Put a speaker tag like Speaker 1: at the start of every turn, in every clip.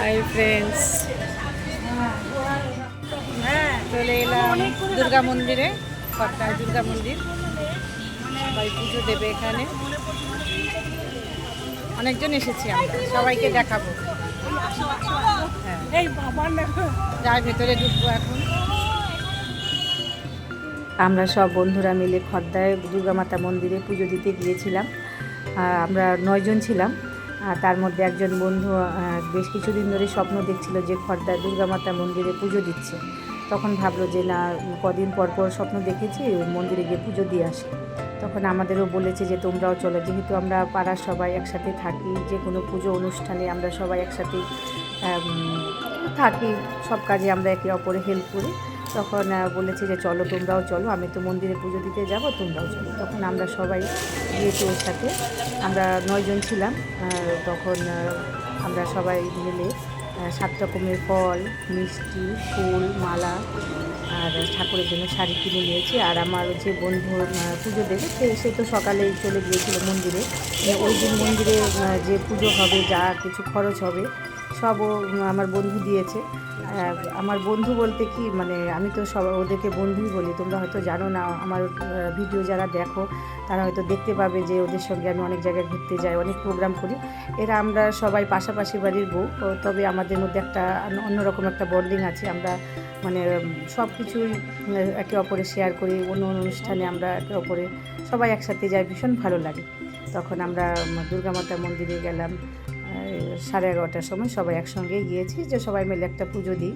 Speaker 1: Hi friends চলে এলাম দুর্গা মন্দিরে কটকায় দুর্গা মন্দির। সবাই পুজো দেবে এখানে। অনেকজন এসেছি আমরা, সবাইকে দেখাবো। হ্যাঁ। যার ভেতরে ঢুকবো এখন। আমরা সব বন্ধুরা মিলে খর্দায় দুর্গা মাতা মন্দিরে পুজো দিতে গিয়েছিলাম। আমরা নয়জন ছিলাম। তার মধ্যে একজন বন্ধু বেশ কিছুদিন ধরে স্বপ্ন দেখছিল যে খর্দায় দুর্গা মাতা মন্দিরে পুজো দিচ্ছে। তখন ভাবলো যে, না, কদিন পর পর স্বপ্ন দেখেছি মন্দিরে গিয়ে পুজো দিয়ে আসি। তখন আমাদেরও বলেছে যে, তোমরাও চলো, যেহেতু আমরা পাড়ার সবাই একসাথে থাকি, যে কোনো পুজো অনুষ্ঠানে আমরা সবাই একসাথে থাকি, সব কাজে আমরা একে অপরে হেল্প করি। তখন বলেছে যে চলো, তোমরাও চলো, আমি তো মন্দিরে পুজো দিতে যাব, তোমরাও চলো। তখন আমরা সবাই গিয়েছি ওর সাথে, আমরা নয়জন ছিলাম তখন আমরা সবাই মিলে সাত রকমের ফল, মিষ্টি, ফুল, মালা, আর ঠাকুরের জন্য শাড়ি কিনে নিয়েছি। আর আমার যে বন্ধু পুজো দেবে, সে সে তো সকালেই চলে গিয়েছিল মন্দিরে। মানে ওই দিন মন্দিরে যে পুজো হবে, যা কিছু খরচ হবে সব আমার বন্ধু দিয়েছে। আমার বন্ধু বলতে কি মানে আমি তো সব ওদেরকে বন্ধুই বলি, তোমরা হয়তো জানো না, আমার ভিডিও যারা দেখো, তারা হয়তো দেখতে পাবে যে ওদের সঙ্গে আমি অনেক জায়গায় ঘুরতে যাই, অনেক প্রোগ্রাম করি। এরা আমরা সবাই পাশাপাশি বাড়ির বউ তবে আমাদের মধ্যে একটা অন্য- অন্যরকম একটা বন্ডিং আছে। আমরা মানে সব কিছুই একে অপরে শেয়ার করি, অন্য অনুষ্ঠানে আমরা একে অপরে সবাই একসাথে যাই, ভীষণ ভালো লাগে। তখন আমরা দুর্গা মাতা মন্দিরে গেলাম। সাড়ে এগারোটার সময় সবাই একসঙ্গে গিয়েছি যে সবাই মিলে একটা পুজো দিই।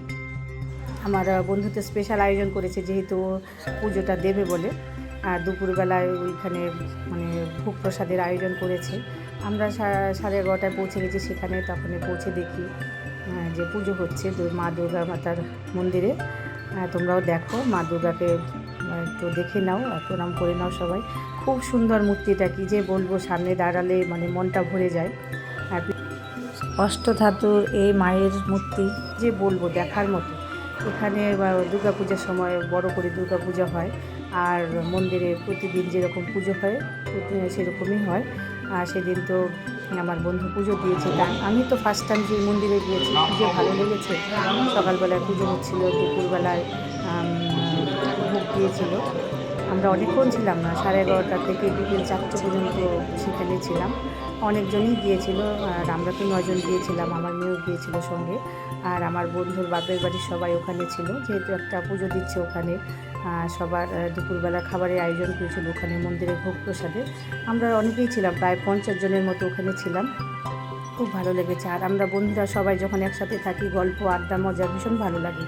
Speaker 1: আমার আহ, বন্ধু তো স্পেশাল আয়োজন করেছে যেহেতু পুজোটা দেবে বলে। আর দুপুরবেলায় ওইখানে মানে ভোগ প্রসাদের আয়োজন করেছে। আমরা সাড়ে এগারোটায় পৌঁছে গেছি সেখানে তখন পৌঁছে দেখি যে পুজো হচ্ছে মা দুর্গা মাতার মন্দিরে। তোমরাও দেখো মা দুর্গাকে একটু দেখে নাও আর প্রণাম করে নাও সবাই। খুব সুন্দর মূর্তিটা কি যে বলব সামনে দাঁড়ালে মানে মনটা ভরে যায়। আর অষ্টধাতুর এই মায়ের মূর্তি যে বলব দেখার মতো। এখানে দুর্গা পূজার সময় বড় করে দুর্গা পূজা হয় আর মন্দিরে প্রতিদিন যেরকম পুজো হয় সেরকমই হয়। আর সেদিন তো আমার বন্ধু পুজো দিয়েছে আমি তো ফার্স্ট টাইম যে মন্দিরে গিয়েছি, পুজো ভালো লেগেছে। সকালবেলায় পুজো হচ্ছিল, দুপুরবেলায় ভোগ দিয়েছিল। আমরা অনেকক্ষণ ছিলাম না, সাড়ে এগারোটা থেকে বিকেল চারটে পর্যন্ত সেখানে ছিলাম। অনেকজনই গিয়েছিল, আর আমরা তো নজন গিয়েছিলাম, আমার মেয়েও গিয়েছিল সঙ্গে, আর আমার বন্ধুর বাপের বাড়ির সবাই ওখানে ছিল, যেহেতু একটা পুজো দিচ্ছে ওখানে সবার দুপুরবেলা খাবারের আয়োজন করেছিল ওখানে মন্দিরে ভোগ প্রসাদে। আমরা অনেকেই ছিলাম, প্রায় পঞ্চাশ জনের মতো ওখানে ছিলাম। খুব ভালো লেগেছে, আর আমরা বন্ধুরা সবাই যখন একসাথে থাকি, গল্প, আড্ডা, মজা, ভীষণ ভালো লাগে।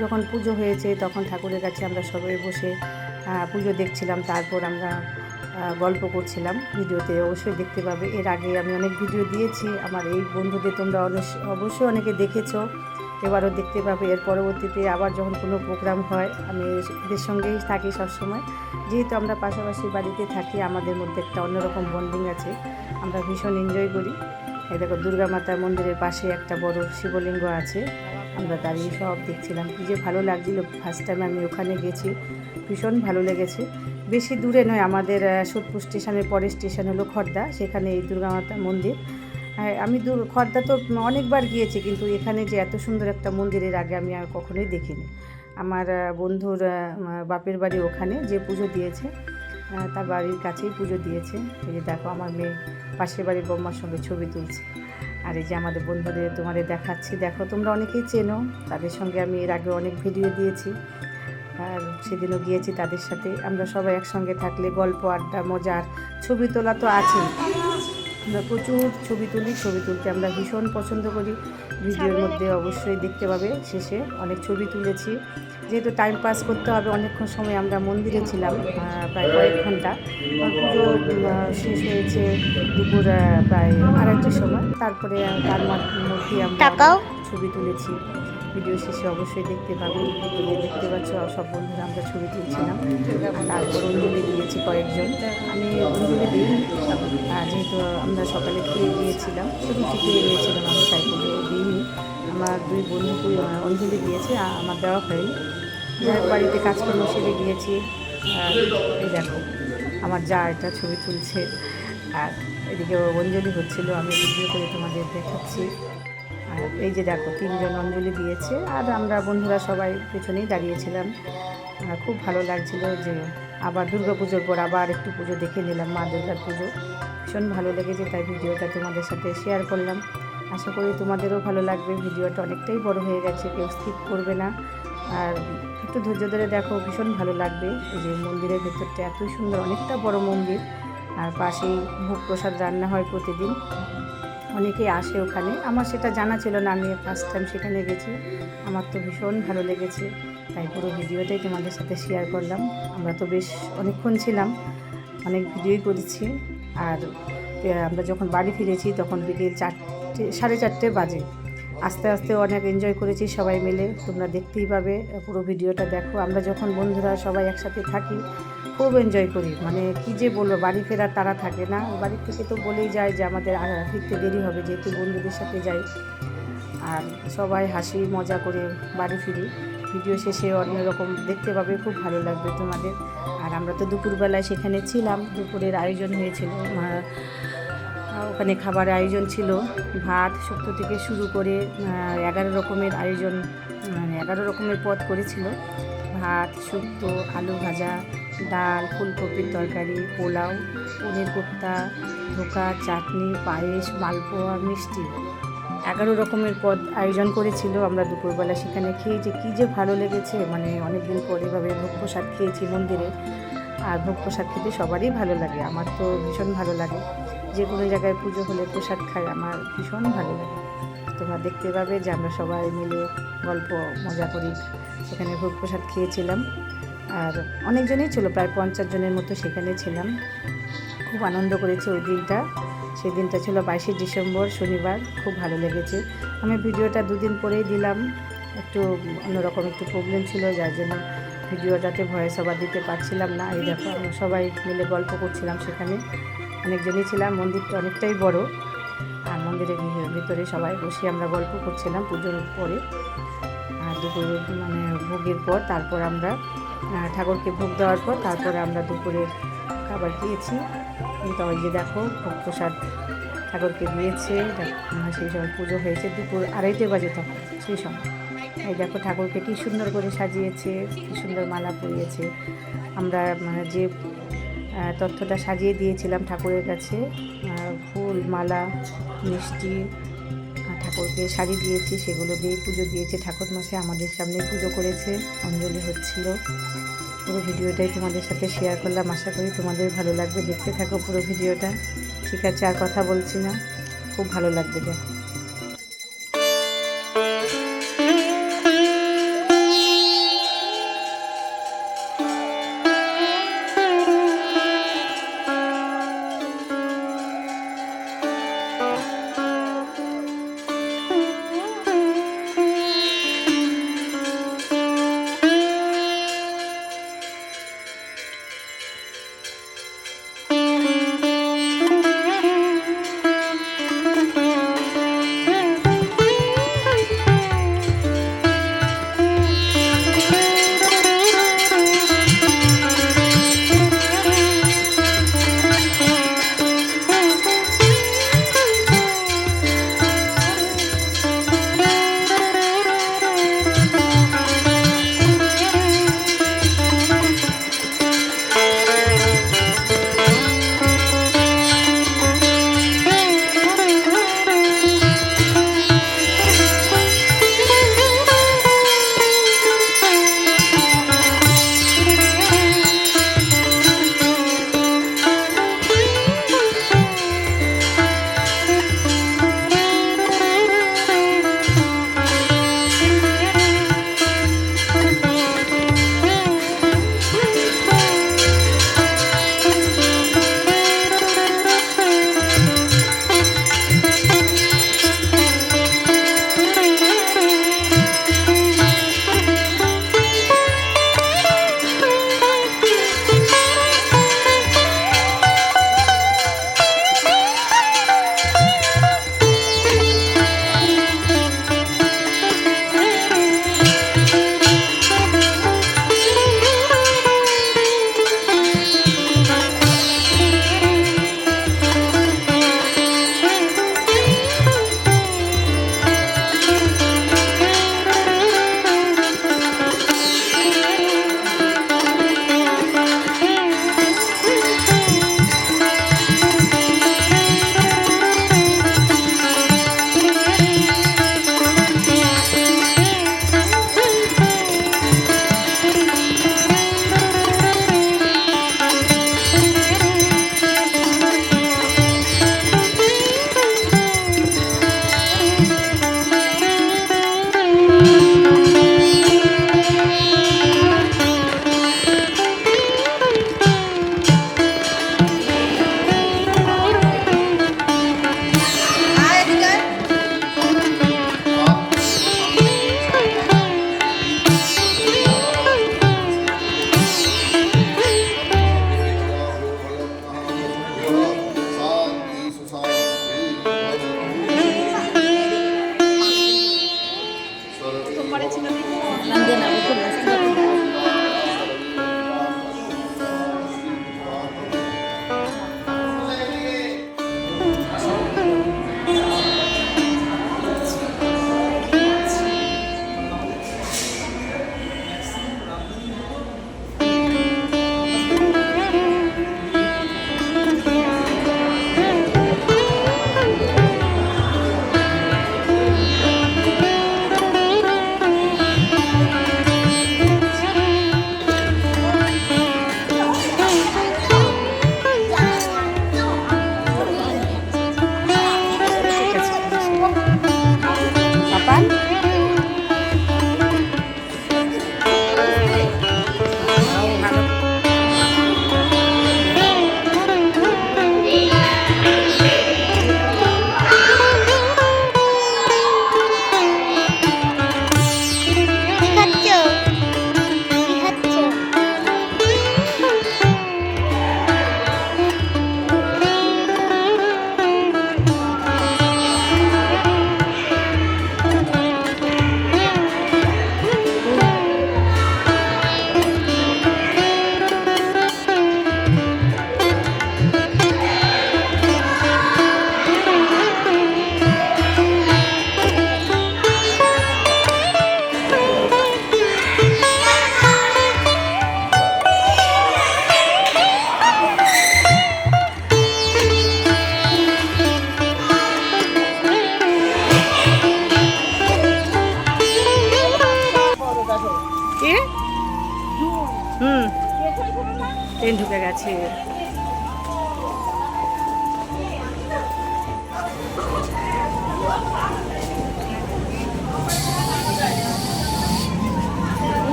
Speaker 1: যখন পুজো হয়েছে, তখন ঠাকুরের কাছে আমরা সবাই বসে পুজো দেখছিলাম, তারপর আমরা গল্প করছিলাম ভিডিওতে, অবশ্যই দেখতে পাবে। এর আগে আমি অনেক ভিডিও দিয়েছি। আমার এই বন্ধুদের তোমরা অবশ্যই অনেকে দেখেছ। এবারও দেখতে পাবে। এর পরবর্তীতে আবার যখন কোনো প্রোগ্রাম হয়, আমি এদের সঙ্গেই থাকি সবসময়। যেহেতু আমরা পাশাপাশি বাড়িতে থাকি, আমাদের মধ্যে একটা অন্যরকম বন্ডিং আছে। আমরা ভীষণ এনজয় করি। এই দেখো, দুর্গা মাতা মন্দিরের পাশে একটা বড় শিবলিঙ্গ আছে। আমরা দাঁড়িয়ে সব দেখছিলাম। কী যে ভালো লাগছিল। ফার্স্ট টাইম আমি ওখানে গেছি। ভীষণ ভালো লেগেছে। বেশি দূরে নয়, আমাদের সোদপুর স্টেশনের পরের স্টেশন হলো খর্দা, সেখানে এই দুর্গা মাতা মন্দির আমি দূর, খর্দা তো অনেকবার গিয়েছি, কিন্তু এখানে যে এত সুন্দর একটা মন্দিরের আগে আমি আর কখনোই দেখিনি। আমার বন্ধুর বাপের বাড়ি ওখানে যে পুজো দিয়েছে তার বাড়ির কাছেই পুজো দিয়েছে। এই যে দেখো, আমার মেয়ে পাশের বাড়ির বম্মার সঙ্গে ছবি তুলছে। আর এই যে আমাদের বন্ধুদের তোমাদের দেখাচ্ছি। দেখো, তোমরা অনেকেই চেনো, তাদের সঙ্গে আমি এর আগে অনেক ভিডিও দিয়েছি। আর সেদিনও গিয়েছি তাদের সাথে। আমরা সবাই একসঙ্গে থাকলে গল্প আড্ডা মজার ছবি তোলা তো আছেই। আমরা প্রচুর ছবি তুলি ছবি তুলতে আমরা ভীষণ পছন্দ করি। ভিডিওর মধ্যে অবশ্যই দেখতে পাবে। শেষে অনেক ছবি তুলেছি। যেহেতু টাইম পাস করতে হবে অনেকক্ষণ সময় আমরা মন্দিরে ছিলাম প্রায় কয়েক ঘণ্টা। পুজো শেষ হয়েছে দুপুর প্রায় আড়াইটার সময়। তারপরে তার মধ্যে আমরা ছবি তুলেছি। ভিডিও শেষে অবশ্যই দেখতে পাবে এই যে দেখতে পাচ্ছ, সব বন্ধুরা আমরা ছবি তুলছিলাম। তারপর অঞ্জলি দিয়েছি কয়েকজন। আমি অঞ্জলি দিই যেহেতু আমরা সকালে খেয়ে গিয়েছিলাম রুটি খেয়ে গিয়েছিলাম আমি তাই পুজো দিইনি। আমার দুই বন্ধু অঞ্জলি দিয়েছে আমার দেওয়া হয়নি। যাই বাড়িতে কাজকর্ম সেরে গিয়েছি। এই দেখো, আমার যা এটা ছবি তুলছে। আর এদিকে অঞ্জলি হচ্ছিল, আমি ভিডিও করে তোমাদের দেখাচ্ছি। এই যে দেখো, তিনজন অঞ্জলি দিয়েছে, আর আমরা বন্ধুরা সবাই পেছনেই দাঁড়িয়েছিলাম। খুব ভালো লাগছিল যে আবার দুর্গা পুজোর পর আবার একটু পুজো দেখে নিলাম, মা দুর্গার পুজো। ভীষণ ভালো লেগেছে, তাই ভিডিওটা তোমাদের সাথে শেয়ার করলাম। আশা করি তোমাদেরও ভালো লাগবে, ভিডিওটা অনেকটাই বড় হয়ে গেছে, কেউ স্কিপ করবে না। আর একটু ধৈর্য ধরে দেখো, ভীষণ ভালো লাগবে যে মন্দিরের ভেতরটা এত সুন্দর, অনেকটা বড় মন্দির। আর পাশেই ভোগ প্রসাদ রান্না হয় প্রতিদিন। অনেকেই আসে ওখানে। আমার সেটা জানা ছিল না, আমি ফার্স্ট টাইম সেখানে গেছি। আমার তো ভীষণ ভালো লেগেছে। তাই পুরো ভিডিওটাই তোমাদের সাথে শেয়ার করলাম। আমরা তো বেশ অনেকক্ষণ ছিলাম, অনেক ভিডিওই করেছি। আর আমরা যখন বাড়ি ফিরেছি তখন বিকেল চারটে, সাড়ে চারটে বাজে। আস্তে আস্তে অনেক এনজয় করেছি সবাই মিলে। তোমরা দেখতেই পাবে, পুরো ভিডিওটা দেখো। আমরা যখন বন্ধুরা সবাই একসাথে থাকি, খুব এনজয় করি। মানে কি যে বলব, বাড়ি ফেরার তারা থাকে না। বাড়ি থেকে তো বলেই যায় যে আমাদের ফিরতে দেরি হবে, যেহেতু বন্ধুদের সাথে যাই। আর সবাই হাসি, মজা করে বাড়ি ফিরি। ভিডিও শেষে অনেক অন্যরকম দেখতে পাবে, খুব ভালো লাগবে তোমাদের। আর আমরা তো দুপুরবেলায় সেখানে ছিলাম, দুপুরের আয়োজন হয়েছিল। ওখানে খাবার আয়োজন ছিল। ভাত শুক্তো থেকে শুরু করে এগারো রকমের আয়োজন মানে এগারো রকমের পদ করেছিল। ভাত, শুক্তো, আলু ভাজা, ডাল, ফুলকপির তরকারি, পোলাও, পনির কোপ্তা, ধোকা, চাটনি, পায়েস, মালপোয়া, মিষ্টি। এগারো রকমের পদ আয়োজন করেছিল। আমরা দুপুরবেলা সেখানে খেয়ে যে কী যে ভালো লেগেছে মানে অনেক দিন পর এভাবে ভোগ প্রসাদ খেয়েছি মন্দিরে। আর ভোগ প্রসাদ খেতে সবারই ভালো লাগে। আমার তো ভীষণ ভালো লাগে। যে কোনো জায়গায় পুজো হলে প্রসাদ খাই, আমার ভীষণ ভালো লাগে। তোমরা দেখতে পাবে যে আমরা সবাই মিলে গল্প, মজা করি। সেখানে ভোগ প্রসাদ খেয়েছিলাম। আর অনেকজনই ছিল, প্রায় পঞ্চাশ জনের মতো সেখানে ছিলাম। খুব আনন্দ করেছি ওই দিনটা। সেই দিনটা ছিল বাইশে ডিসেম্বর, শনিবার। খুব ভালো লেগেছে। আমি ভিডিওটা দুদিন পরেই দিলাম। একটু অন্যরকম একটু প্রবলেম ছিল, যার জন্য ভিডিওটাতে ভয়েস ওভার দিতে পারছিলাম না। এই দেখো সবাই মিলে গল্প করছিলাম সেখানে। অনেকজনই ছিলাম, মন্দিরটা অনেকটাই বড়। আর মন্দিরের ভিতরে সবাই বসে আমরা গল্প করছিলাম পুজোর পরে। আর দুপুরে মানে ভোগের পর তারপর আমরা ঠাকুরকে ভোগ দেওয়ার পর তারপরে আমরা দুপুরের খাবার খেয়েছি। কিন্তু ওই যে দেখো, ভোগ প্রসাদ ঠাকুরকে দিয়েছে। সেই সময় পুজো হয়েছে, দুপুর আড়াইটে বাজে তখন, সেই সময়। এই দেখো ঠাকুরকে কী সুন্দর করে সাজিয়েছে, কী সুন্দর মালা পরিয়েছে। আমরা মানে যে তথ্যটা সাজিয়ে দিয়েছিলাম ঠাকুরের কাছে। ফুল, মালা, মিষ্টি ঠাকুরকে শাড়ি দিয়েছি। সেগুলো দিয়ে পুজো দিয়েছে ঠাকুর মাসে আমাদের সামনে পুজো করেছে। অঞ্জলি হচ্ছিল। পুরো ভিডিওটাই তোমাদের সাথে শেয়ার করলাম। আশা করি তোমাদের ভালো লাগবে। দেখতে থাকো পুরো ভিডিওটা। ঠিক আছে, আর কথা বলছি না। খুব ভালো লাগবে দেখো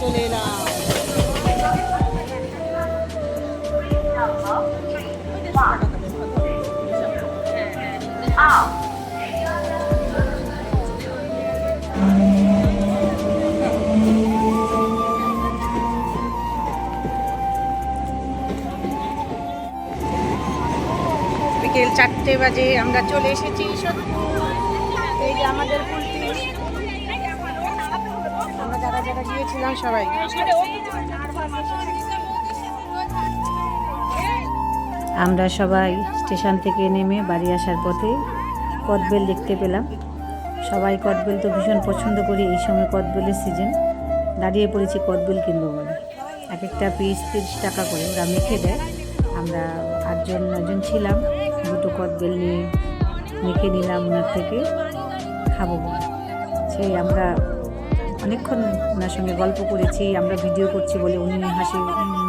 Speaker 2: চলে এলাম। বিকেল চারটে বাজে আমরা চলে এসেছি সোদপুর এই যে আমাদের কুলটি গিয়েছিলাম সবাই।
Speaker 1: আমরা সবাই স্টেশন থেকে নেমে বাড়ি আসার পথে কদবেল দেখতে পেলাম। সবাই কদবেল তো ভীষণ পছন্দ করি, এই সময় কদবেলের সিজন দাঁড়িয়ে পড়েছি কদবেল কিনবো বলে এক একটা পিস তিরিশ টাকা করে ওরা মেখে দেয়। আমরা আটজন নজন ছিলাম। দুটো কদবেল নিয়ে মেখে নিলাম ওনার থেকে। খাব বলে। সেই আমরা অনেকক্ষণ ওনার সঙ্গে গল্প করেছি, আমরা ভিডিও করছি বলে উনি হাসি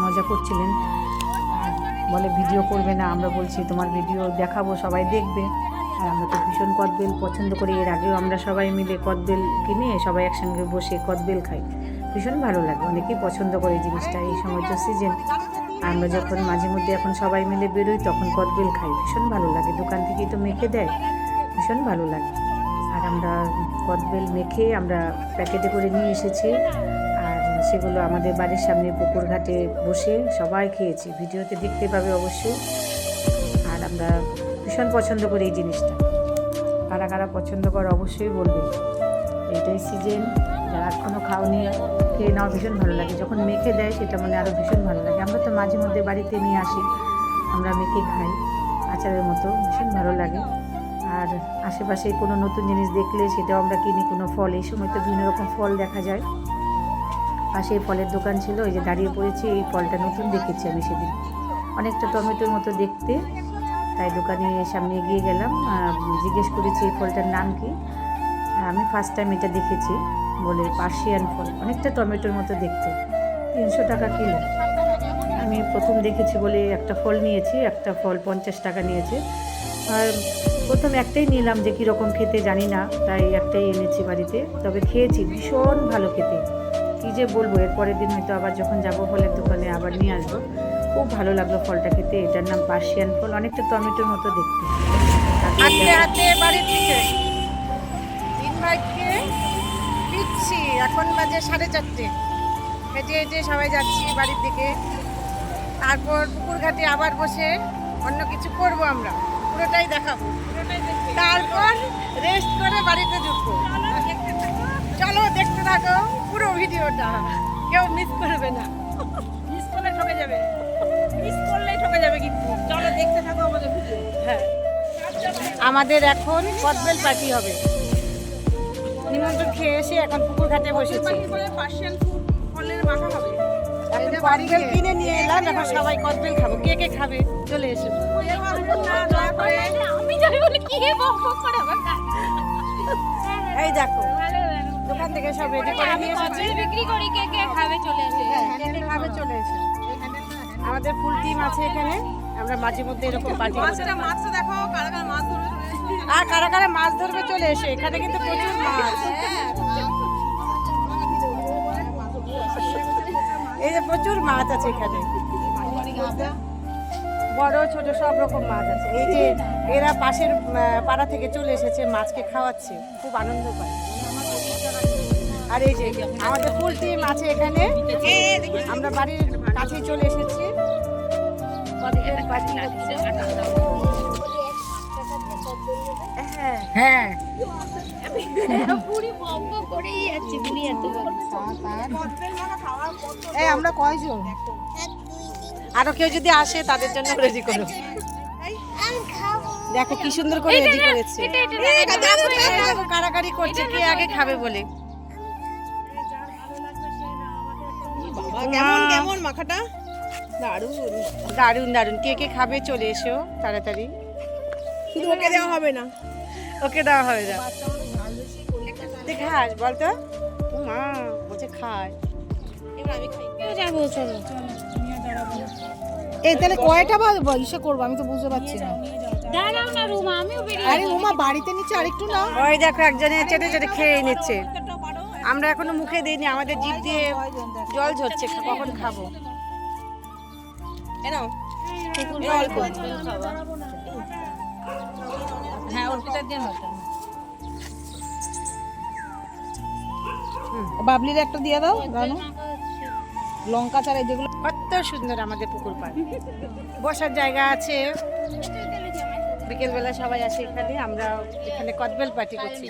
Speaker 1: মজা করছিলেন। বলে, ভিডিও করবে না। আমরা বলছি, তোমার ভিডিও দেখাবো, সবাই দেখবে। আর আমরা তো ভীষণ কদবেল, পছন্দ করি। এর আগেও আমরা সবাই মিলে কদবেল কিনে সবাই একসঙ্গে বসে কদবেল খাই। ভীষণ ভালো লাগে, অনেকেই পছন্দ করে জিনিসটা, এই সময় তো সিজন আমরা যখন মাঝে মধ্যে এখন সবাই মিলে বেরোই, তখন কদবেল খাই। ভীষণ ভালো লাগে, দোকান থেকেই তো মেখে দেয়। ভীষণ ভালো লাগে। আর আমরা কদবেল মেখে আমরা প্যাকেটে করে নিয়ে এসেছি। আর সেগুলো আমাদের বাড়ির সামনে পুকুর ঘাটে বসে সবাই খেয়েছি। ভিডিওতে দেখতে পাবে অবশ্যই। আর আমরা ভীষণ পছন্দ করি এই জিনিসটা। কারা কারা পছন্দ করে অবশ্যই বলবে। এটাই সিজন যারা এখনও খাওনি, খেয়ে নাও, ভীষণ ভালো লাগে। যখন মেখে দেয়, সেটা মানে আরও ভীষণ ভালো লাগে। আমরা তো মাঝে মধ্যে বাড়িতে নিয়ে আসি। আমরা মেখে খাই। আচারের মতো ভীষণ ভালো লাগে। আর আশেপাশে কোনো নতুন জিনিস দেখলে সেটাও আমরা কিনি কোনো ফল। এই সময় তো বিভিন্ন রকম ফল দেখা যায়। পাশে ফলের দোকান ছিল, ওই যে দাঁড়িয়ে পড়েছি, এই ফলটা নতুন দেখেছি আমি সেদিন। অনেকটা টমেটোর মতো দেখতে। তাই দোকানে সামনে এগিয়ে গেলাম জিজ্ঞেস করেছি এই ফলটার নাম কি। আমি ফার্স্ট টাইম এটা দেখেছি বলে পার্সিয়ান ফল, অনেকটা টমেটোর মতো দেখতে। তিনশো টাকা কিলো। আমি প্রথম দেখেছি বলে একটা ফল নিয়েছি, একটা ফল পঞ্চাশ টাকা নিয়েছে। আর প্রথম একটাই নিলাম যে কীরকম খেতে জানি না, তাই একটাই এনেছি বাড়িতে। তবে খেয়েছি, ভীষণ ভালো খেতে। কী যে বলব, এর পরের দিন হয়তো আবার যখন যাব ফলের দোকানে আবার নিয়ে আসব। খুব ভালো লাগল ফলটা খেতে। এটার নাম পার্সিয়ান ফল, অনেকটা টমেটোর মতো দেখতে।
Speaker 2: বাড়ির এখন বাজে সাড়ে চারটে। হেঁটে হেঁটে সবাই যাচ্ছি বাড়ির দিকে। তারপর পুকুর ঘাটে আবার বসে অন্য কিছু করব আমরা। পুরোটাই দেখাবো। তারপর রেস্ট করে বাড়িতে ঢুকবো। চলো দেখতে থাকো পুরো ভিডিওটা। কেউ মিস করবে না।
Speaker 3: মিস করলে ঠকে যাবে। মিস করলেই ঠকে যাবে কিন্তু। চলো দেখতে থাকো আমাদের ভিডিও
Speaker 2: হ্যাঁ। আমাদের এখন কদবেল পার্টি হবে। নিমন্ত্রণ খেয়ে এসে এখন পুকুর ঘাটে বসেছি। এখন কদবেল কিনে নিয়ে এলাম এখন সবাই কদবেল খাব। কে কে খাবে? চলে এসে।
Speaker 3: আমি যাই বলে কি বক বক করে
Speaker 2: এই দেখো দোকান থেকে সব রেডি করে নিয়ে
Speaker 3: বিক্রি করি কে কে খাবে চলে আসে
Speaker 2: হ্যাঁ কে কে খাবে চলে এসে আমাদের ফুল টিম আছে এখানে আমরা মাঝে মধ্যে এরকম পার্টি
Speaker 3: মাছটা মাছটা দেখো কারা কারা মাছ ধরবে
Speaker 2: আর কারা কারা মাছ ধরবে চলে এসে এখানে কিন্তু প্রচুর মাছ। এই যে প্রচুর মাছ আছে এখানে। বড় ছোট সব রকম মাছ আছে। এই যে এরা পাশের পাড়া থেকে চলে এসেছে মাছকে খাওয়াচ্ছে। খুব আনন্দ পায় আর এই যে আমাদের পোলট্রি মাছ এখানে আমরা বাড়ির কাছেই চলে এসেছি। হ্যাঁ। আমরা কয়জন? আরও কেউ যদি আসে তাদের জন্য রেডি করো। দেখো কি সুন্দর করে রেডি করেছে। কারাকারি করছে কে আগে খাবে বলে।
Speaker 3: কেমন কেমন মাখাটা? দারুণ।
Speaker 2: দারুণ দারুণ কে কে খাবে চলে এসো তাড়াতাড়ি।
Speaker 3: শুধু ওকে দেওয়া হবে না।
Speaker 2: ওকে দেওয়া হবে না। খাস বলতো। মা বলছে খায়।
Speaker 3: এবার আমি খাই।
Speaker 4: এই তাহলে কয়টা বা ইসে করব? আমি তো বুঝতে পারছি না।
Speaker 5: দাঁড়াও না রুমা
Speaker 4: আরে উমা বাড়িতে নিচে আরেকটু না
Speaker 2: ওই দেখো একজনে চেটে চেটে খেয়ে নিচ্ছে। আমরা এখনও মুখে দিইনি আমাদের জিভ দিয়ে জল ঝরছে কখন খাব?
Speaker 3: এ নাও। এ অল্প।
Speaker 5: হ্যাঁ দিয়ে
Speaker 4: বাবলির একটা দিয়ে দাও রানু। লঙ্কা চারা যেগুলো,
Speaker 2: কত সুন্দর আমাদের পুকুর পাড়। বসার জায়গা আছে। বিকেলবেলা সবাই আসে এখানে আমরা এখানে কদবেল পার্টি করছি।